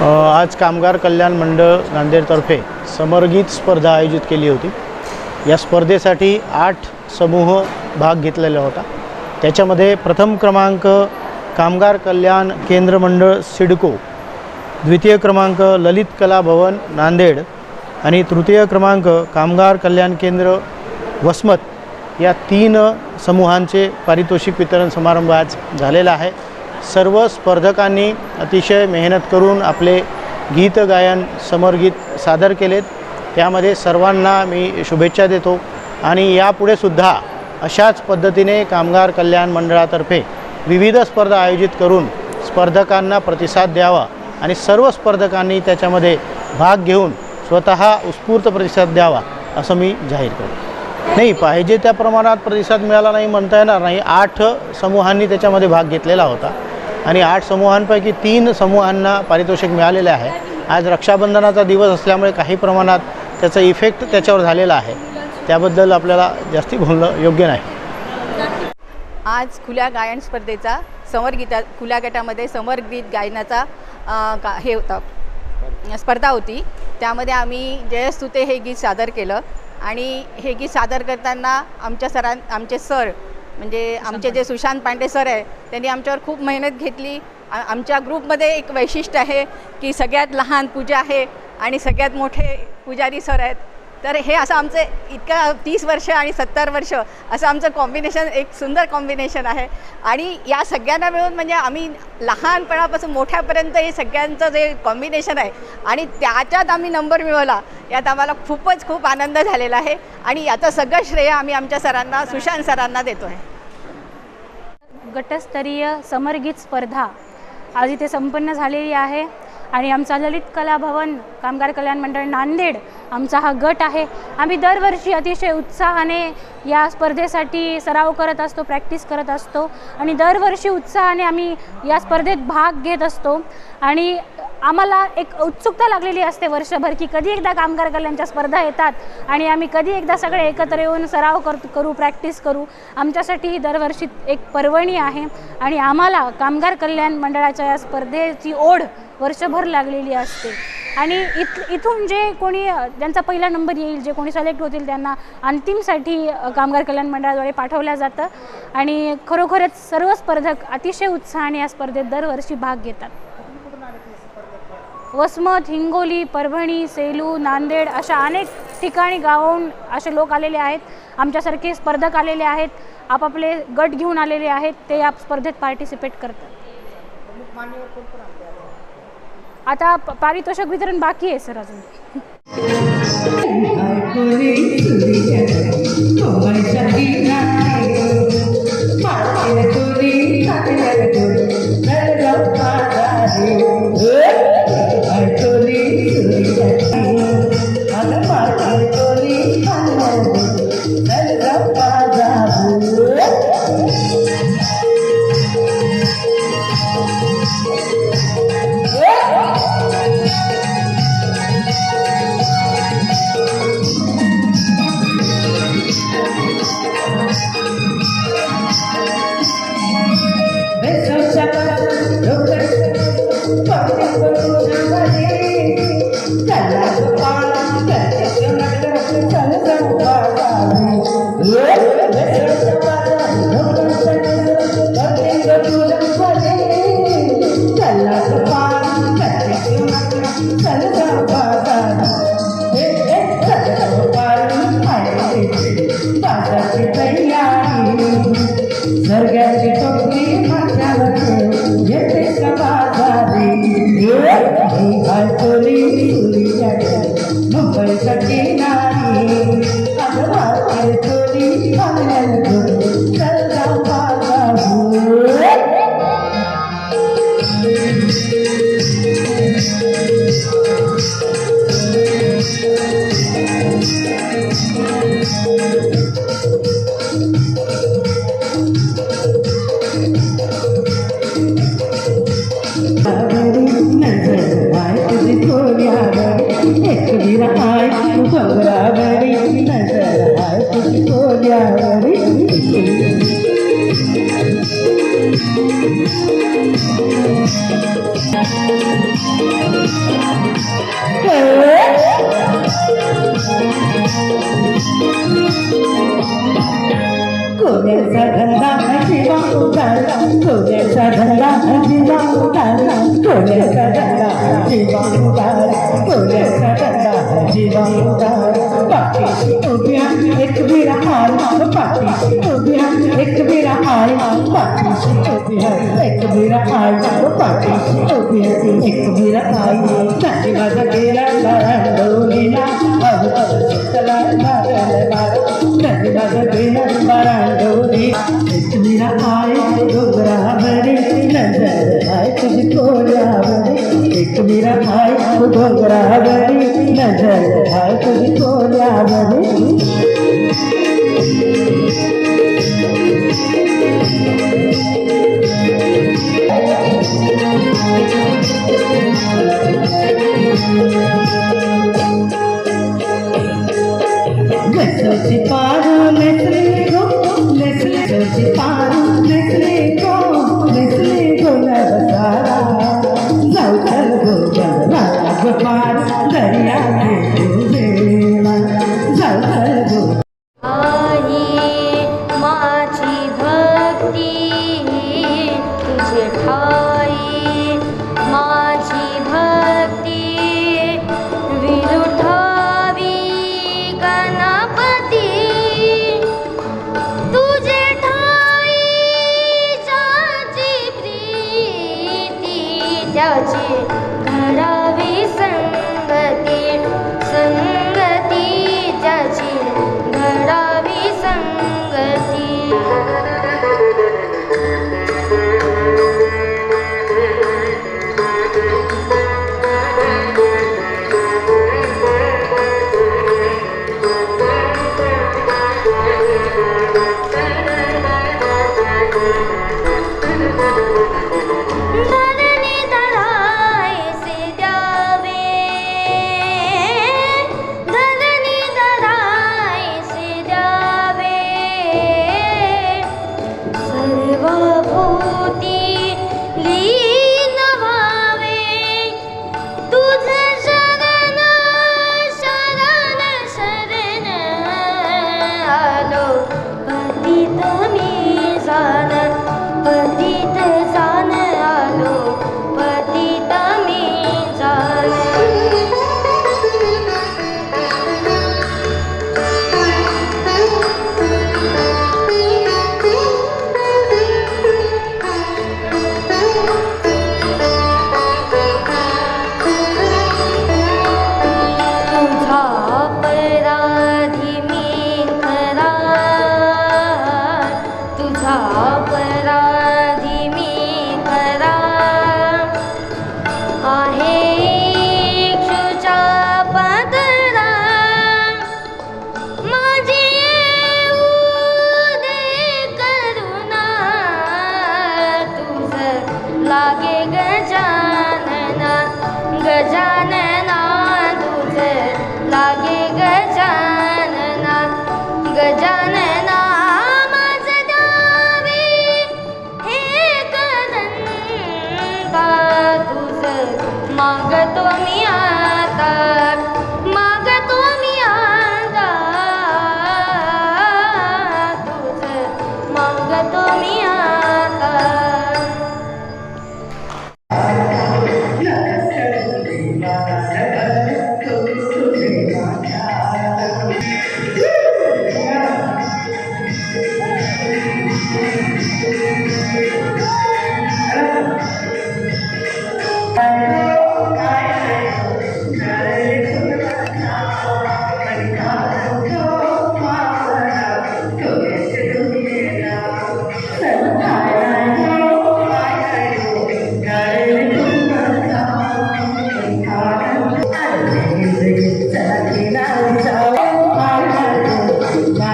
आज कामगार कल्याण मंडळ नांदेडतर्फे समरगीत स्पर्धा आयोजित केली होती. या स्पर्धेसाठी आठ समूह भाग घेतलेला होता. त्याच्यामध्ये प्रथम क्रमांक कामगार कल्याण केंद्र मंडळ सिडको द्वितीय क्रमांक ललित कला भवन नांदेड आणि तृतीय क्रमांक कामगार कल्याण केंद्र वसमत या तीन समूहांचे पारितोषिक वितरण समारंभ आज झालेला आहे. सर्व स्पर्धकांनी अतिशय मेहनत करून आपले गीत गायन समरगीत सादर केलेत. त्यामध्ये सर्वांना मी शुभेच्छा देतो. आणि यापुढे सुद्धा अशाच पद्धतीने कामगार कल्याण मंडळातर्फे विविध स्पर्धा आयोजित करून स्पर्धकांना प्रतिसाद द्यावा आणि सर्व स्पर्धकांनी त्याच्यामध्ये भाग घेऊन स्वतः उत्स्फूर्त प्रतिसाद द्यावा असं मी जाहीर करतो. नाही पाहिजे त्या प्रमाणात प्रतिसाद मिळाला नाही म्हणता येणार नाही. आठ समूहांनी त्याच्यामध्ये भाग घेतलेला होता. आणि आठ समूहांपैकी तीन समूहांना पारितोषिक मिळालेले आहे. आज रक्षाबंधनाचा दिवस असल्यामुळे काही प्रमाणात त्याचा इफेक्ट त्याच्यावर झालेला आहे. त्याबद्दल आपल्याला जास्ती बोलणं योग्य नाही. आज खुल्या गायन स्पर्धेचा समर गीता खुल्या गटामध्ये समर गीत गायनाचा का हे होता स्पर्धा होती. त्यामध्ये आम्ही जयस्तुते हे गीत सादर केलं. आणि हे गीत सादर करताना आमच्या सरां आमचे सर म्हणजे आमचे जे सुशांत पांडे सर आहे त्यांनी आमच्यावर खूप मेहनत घेतली. आमच्या ग्रुपमध्ये एक वैशिष्ट्य आहे की सगळ्यात लहान पूजा आहे आणि सगळ्यात मोठे पुजारी सर आहेत. तर हे असं आमचं इतकं तीस वर्ष आणि सत्तर वर्ष असं आमचं कॉम्बिनेशन एक सुंदर कॉम्बिनेशन आहे. आणि या सगळ्यांना मिळून म्हणजे आम्ही लहानपणापासून मोठ्यापर्यंत हे सगळ्यांचं जे कॉम्बिनेशन आहे आणि त्याच्यात आम्ही नंबर मिळवला यात आम्हाला खूपच खूप आनंद झालेला आहे. आणि याचं सगळं श्रेय आम्ही आमच्या सरांना सुशांत सरांना देतो आहे गटस्तरीय समरगीत स्पर्धा आज इथे संपन्न झालेली आहे. आणि आमचा ललित कला भवन कामगार कल्याण मंडळ नांदेड आमचा हा गट आहे. आम्ही दरवर्षी अतिशय उत्साहाने या स्पर्धेसाठी सराव करत असतो प्रॅक्टिस करत असतो. आणि दरवर्षी उत्साहाने आम्ही या स्पर्धेत भाग घेत असतो. आणि आम्हाला एक उत्सुकता लागलेली असते वर्षभर की कधी एकदा कामगार कल्याणच्या स्पर्धा येतात आणि आम्ही कधी एकदा सगळे एकत्र येऊन सराव कर करू प्रॅक्टिस करू. आमच्यासाठी ही दरवर्षी एक पर्वणी आहे आणि आम्हाला कामगार कल्याण मंडळाच्या या स्पर्धेची ओढ वर्षभर लागलेली असते. आणि इत इथून जे कोणी ज्यांचा पहिला नंबर येईल जे कोणी सिलेक्ट होतील त्यांना अंतिमसाठी कामगार कल्याण मंडळाद्वारे पाठवलं जातं. आणि खरोखरच सर्व स्पर्धक अतिशय उत्साहाने या स्पर्धेत दरवर्षी भाग घेतात. वसमत हिंगोली परभणी सेलू नांदेड अशा अनेक ठिकाणी गावाहून असे लोक आलेले आहेत. आमच्यासारखे स्पर्धक आलेले आहेत. आपापले गट घेऊन आलेले आहेत. ते या स्पर्धेत पार्टिसिपेट करतात. आता पारितोषक पारितोषिक वितरण बाकी आहे सर अजून. తొలి తొలి మొబైల్ కట్టినా कोण्याचा धंदा जीवा उडाला कोण्याचा धंदा जीवा उडाला कोण्याचा धंदा जीवा उडाला कोण्याचा धंदा जीवा उडाला पाठीशी उभ्या एक बिरा आला पाठीशी उभ्या एक बिरा आला पाठीशी उभ्या एक बिरा आला पाठीशी उभ्या एक बिरा आला नाही माझा गेला बारांडोलीला अहो सुतला बाराला नाही माझा गेला बारांडोली एक बिरा आय डोंगरा बरी नजर आय तुझी भरे एक बिरा आय डोंगरा बरी नजर Você se faz.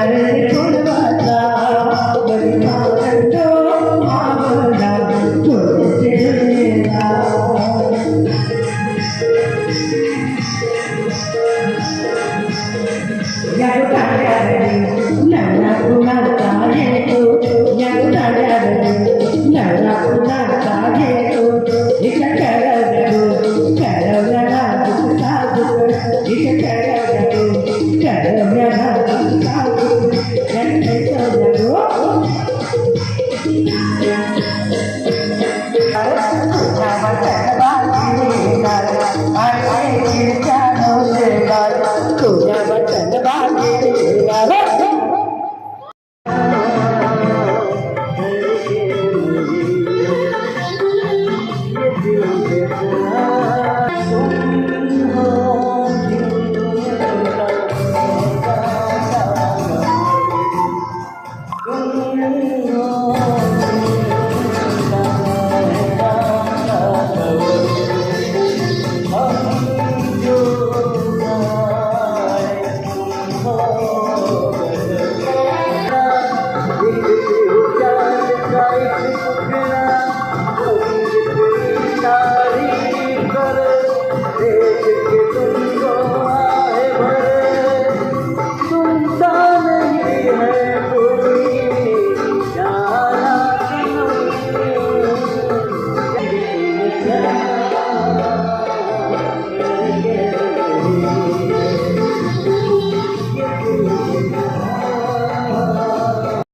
Padre Ah, bacana.